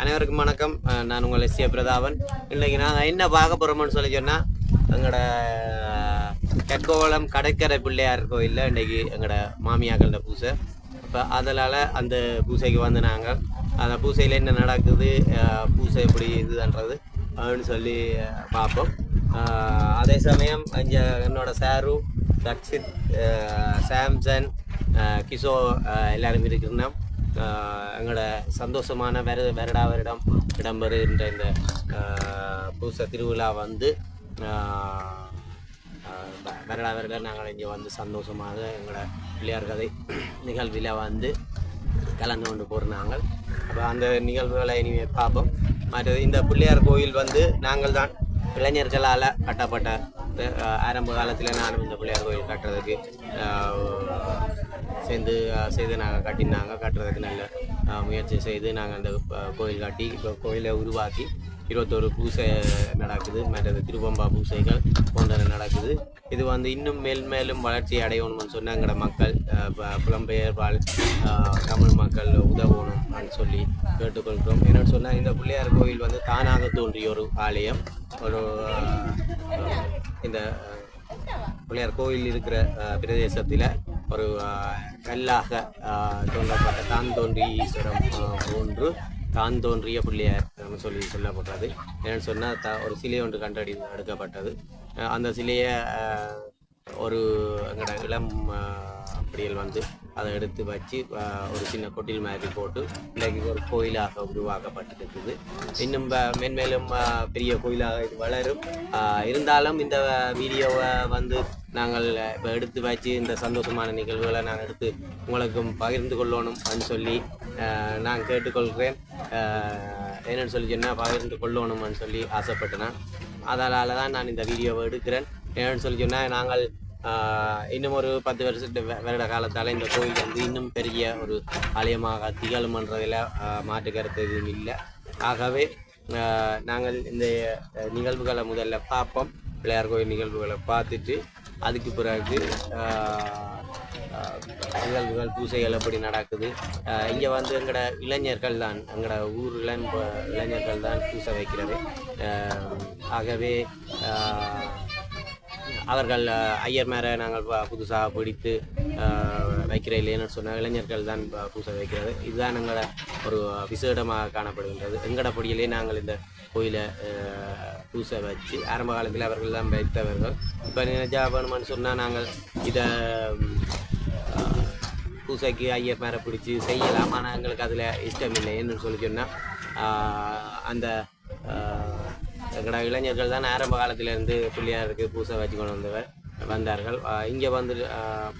அனைவருக்கும் வணக்கம். நான் உங்கள் எஸ் ஏ பிரதாபன். இன்னைக்கு நாங்கள் என்ன பார்க்க போகிறோம்னு சொல்லி சொன்னால் எங்களோட கெட்கோவளம் கடற்கரை பிள்ளையார் கோயிலில் இன்னைக்கு எங்களோட மாமியாக்கள பூசை. இப்போ அதனால் அந்த பூசைக்கு வந்து நாங்கள் அந்த பூசையில் என்ன நடக்குது பூசை எப்படி இதுன்றது அப்படின்னு சொல்லி பார்ப்போம். அதே சமயம் இங்கே என்னோட சாரு தக்ஷித் சாம்சன் கிஷோ எல்லாரும் இருக்கிறோம். எங்களோட சந்தோஷமான வருட வருடா வருடம் இடம்பெறுகின்ற இந்த ஆஹ் பூச திருவிழா வந்து வருடா வருடம் நாங்கள் இங்கே வந்து சந்தோஷமாக எங்களோட பிள்ளையார் கதை நிகழ்வில் வந்து கலந்து கொண்டு போகிறோம் நாங்கள். அப்போ அந்த நிகழ்வுகளை இனிமேல் பார்ப்போம். மற்ற இந்த பிள்ளையார் கோயில் வந்து நாங்கள் தான் இளைஞர்களால் கட்டப்பட்ட ஆரம்ப காலத்தில் நானும் இந்த பிள்ளையார் கோயில் கட்டுறதுக்கு சேர்ந்து செய்து நாங்கள் கட்டினாங்க. கட்டுறதுக்கு நல்ல முயற்சி செய்து நாங்கள் அந்த கோயில் கட்டி இப்போ கோயிலை உருவாக்கி இருபத்தோரு பூசை நடக்குது. மற்றது திருவம்பா பூசைகள் போன்றன நடக்குது. இது வந்து இன்னும் மேல் மேலும் வளர்ச்சி அடையணும்னு சொன்னாங்க எங்களோட மக்கள் ப- புலம்பெயர் வாழ் தமிழ் மக்கள் உதவணும்னு சொல்லி கேட்டுக்கொள்கிறோம். என்னென்னு சொன்னால் இந்த பிள்ளையார் கோயில் வந்து தானாக தோன்றிய ஒரு ஆலயம். ஒரு இந்த பிள்ளையார் கோயில் இருக்கிற பிரதேசத்தில் ஒரு கல்லாக தோன்றப்பட்ட தான் தோன்றி ஈஸ்வரம் போன்று தான் தோன்றிய பிள்ளையார் நம்ம சொல்லி சொல்லப்பட்டது என்னன்னு சொன்னால் த ஒரு சிலை ஒன்று கண்டடி எடுக்கப்பட்டது அந்த சிலையை ஒரு எங்களோட இளம் அப்படியில் வந்து அதை எடுத்து வச்சு ஒரு சின்ன கொட்டில் மாதிரி போட்டு இன்றைக்கு ஒரு கோயிலாக உருவாக்கப்பட்டிருக்குது. இன்னும் மென்மேலும் பெரிய கோயிலாக இது வளரும். இருந்தாலும் இந்த வீடியோவை வந்து நாங்கள் இப்போ எடுத்து வச்சு இந்த சந்தோஷமான நிகழ்வுகளை நாங்கள் எடுத்து உங்களுக்கும் பகிர்ந்து கொள்ளணும் அப்படின்னு சொல்லி நான் கேட்டுக்கொள்கிறேன். என்னென்னு சொல்லி சொன்னால் பகிர்ந்து கொள்ளணும்னு சொல்லி ஆசைப்பட்டேன். அதனால் தான் நான் இந்த வீடியோவை எடுக்கிறேன். என்னென்னு சொல்லி சொன்னால் நாங்கள் இன்னும் ஒரு பத்து வருஷத்து வருட காலத்தால் இந்த கோயில் வந்து இன்னும் பெரிய ஒரு ஆலயமாக திகழுமன்றதில் மாற்று கருத்து எதுவும் இல்லை. ஆகவே நாங்கள் இந்த நிகழ்வுகளை முதல்ல பார்ப்போம். பிள்ளையார் கோயில் நிகழ்வுகளை பார்த்துட்டு அதுக்கு பிறகு நிகழ்வுகள் பூசைகள் எப்படி நடக்குது. இங்கே வந்து எங்களோட இளைஞர்கள் தான் எங்களோட ஊர் இளம் ப- இளைஞர்கள் தான் பூசை வைக்கிறது. ஆகவே அவர்கள் ஐயர் மேலே நாங்கள் புதுசாக பிடித்து வைக்கிற இல்லைன்னு சொன்ன இளைஞர்கள் தான் பூசை வைக்கிறது. இதுதான் எங்களோட ஒரு விசேடமாக காணப்படுகின்றது. எங்களோட பொடியிலே நாங்கள் இந்த கோயிலை பூசை வச்சு ஆரம்ப காலத்தில் அவர்கள் தான் வைத்தவர்கள். இப்போ நினைச்சா வேணுமான்னு சொன்னால் நாங்கள் இதை பூசைக்கு ஐயர் மேலே பிடிச்சி செய்யலாம். ஆனால் எங்களுக்கு அதில் இஷ்டம் இல்லை என்னன்னு சொல்லி சொன்னால் அந்த எங்களோட இளைஞர்கள் தான் ஆரம்ப காலத்திலேருந்து பிள்ளையாருக்கு பூசை வச்சு கொண்டு வந்தவர் வந்தார்கள். இங்கே வந்து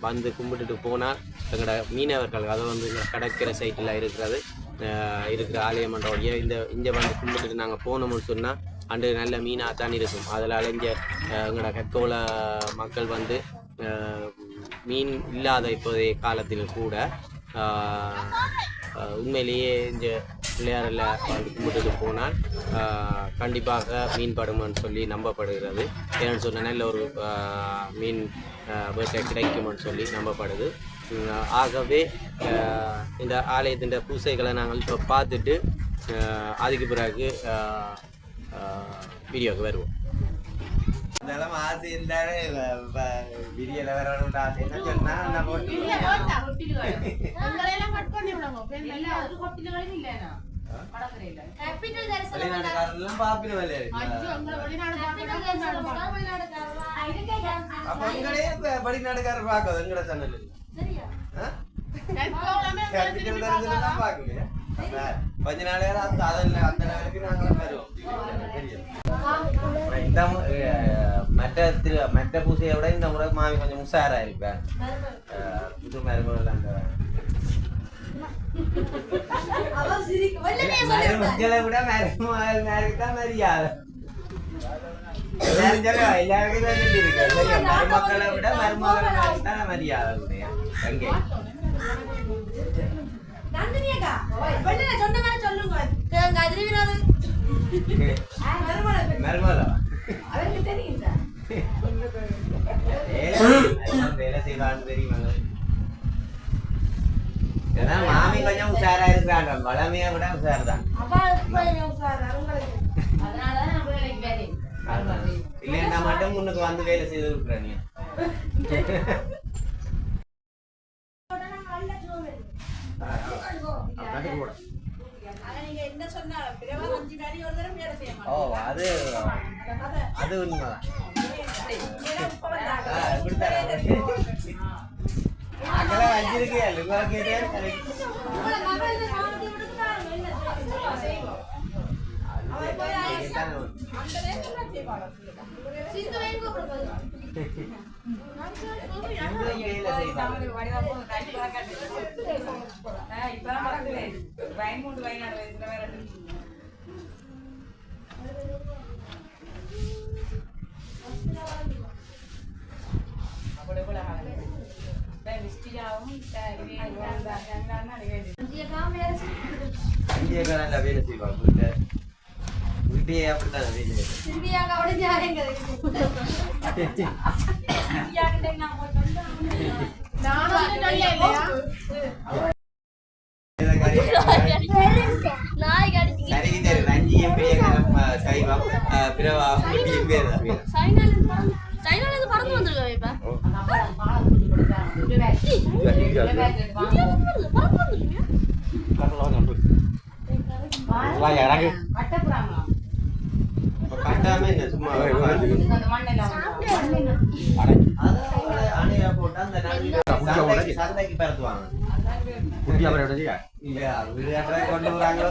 வந்து கும்பிட்டுட்டு போனால் எங்களோட மீனவர்கள் அதை வந்து கடற்கரை சைட்டில் இருக்கிறது இருக்கிற ஆலயமன்றோடைய இந்த இங்கே வந்து கும்பிட்டுட்டு நாங்கள் போனோம்னு சொன்னால் அன்று நல்ல மீனாக தான் இருக்கும். அதனால் இங்கே எங்களோட கற்கோள மக்கள் வந்து மீன் இல்லாத இப்போதைய காலத்தில் கூட உண்மையிலேயே இந்த பிள்ளையாரில் கும்பிட்டுட்டு போனால் கண்டிப்பாக மீன் படுமான்னு சொல்லி நம்பப்படுகிறது. ஏன்னு சொன்ன நல்ல ஒரு மீன் ஆஹ், கிடைக்குமான்னு கிடைக்கும்னு சொல்லி நம்பப்படுது. ஆகவே இந்த ஆலயத்தின் பூசைகளை நாங்கள் இப்போ பார்த்துட்டு அதுக்கு பிறகு ஆஹ், வீடியோவுக்கு வருவோம். அதெல்லாம் ஆசை இருந்தாலே விரியல வரணும்னு ஆசை என்ன சொன்னா நான் போட்டு வெளிநாட்டுக்காரெல்லாம் பாப்பின அப்ப எங்களே வெளிநாட்டுக்காரர் பார்க்காது எங்கட சேனல் கேபிட்டல் தரதுலாம் பார்க்கலையா அப்ப கொஞ்ச நாளே அந்த அந்த லெவலுக்கு நாங்களும் வருவோம் இந்த மற்ற திரு மற்ற பூசையை விட இந்த முறை மாமி கொஞ்சம் உஷாரா இருப்பேன் புது மருமகள் அந்த மருமகளை விட மருமகள் மேருக்கு தான் மரியாதை மருமக்களை விட மருமகள் தான் அங்கே மருமகளா செய்தான்னு தெரியுமாங்க ஏன்னா மாமி கொஞ்சம் உஷாரா இருக்கிறாங்க வளமையை விட உஷார்? தான் இல்லைன்னா மட்டும் முன்னுக்கு வந்து வேலை செய்து இருக்கிற நீ ஓ அது அது உண்மைதான். ஆ, இப்படித்தான். ஆக்கெல்லாம் வச்சிருக்கியா உங்களுக்கு இதே correct. இதுதான் உண்மை. இந்த வேலை செய்வாங்க. அஞ்சே காலம் வேலை செய்வாங்க வீட்டை வீட்டையே அப்படித்தான் வேலை நாளைக்கு அடிச்சு சரிக்கு தெரியும் அஞ்சியும் பெரிய காலம் பேர் தான் வேலை. பறந்து வந்திருக்கா இப்ப? இப்ப கட்டாம என்ன சும்மா அது அணையா போட்டா அந்த சந்தைக்கு- இல்ல கொண்டு வராங்களோ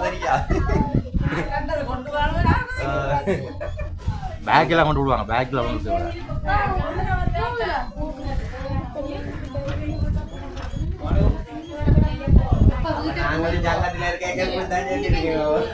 விடுவாங்க பேக்கில் கொண்டு விடுவாங்க. நாங்களும் ஜங்கத்துல இருக்க கேட்க தான் சொல்லிருக்கோம்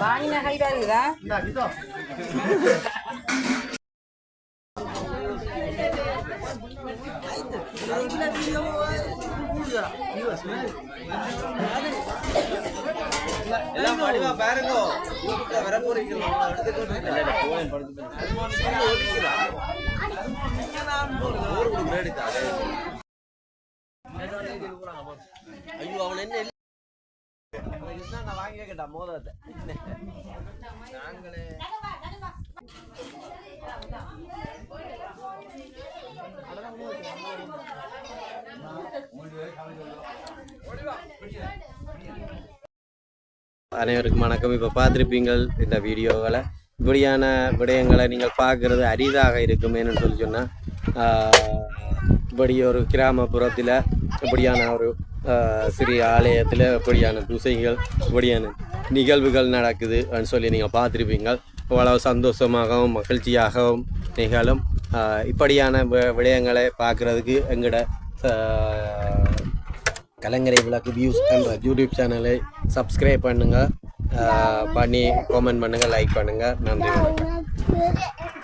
வாங்கின கை வருதா எல்லாம் படிவா பாருங்க. வர போறீங்க ஐயோ அவன் என்ன நான் வாங்கி கேட்டா மோதத்தை நாங்களே அனைவருக்கும் வணக்கம். இப்போ பார்த்துருப்பீங்கள் இந்த வீடியோகளை இப்படியான விடயங்களை நீங்கள் பார்க்குறது அரிதாக இருக்குமேன்னு சொல்லி சொன்னால் இப்படி ஒரு கிராமப்புறத்தில் இப்படியான ஒரு சிறிய ஆலயத்தில் இப்படியான பூசைகள் இப்படியான நிகழ்வுகள் நடக்குதுன்னு சொல்லி நீங்கள் பார்த்துருப்பீங்க அவ்வளவு சந்தோஷமாகவும் மகிழ்ச்சியாகவும் நிகழும். இப்படியான வி- விடயங்களை பார்க்குறதுக்கு எங்களோட கலைஞரை கலங்கரை விளக்கு வியூஸ் என்ற யூடியூப் சேனலை சப்ஸ்கிரைப் பண்ணுங்கள் பண்ணி காமெண்ட் பண்ணுங்கள் லைக் பண்ணுங்கள் நன்றி வணக்கம்.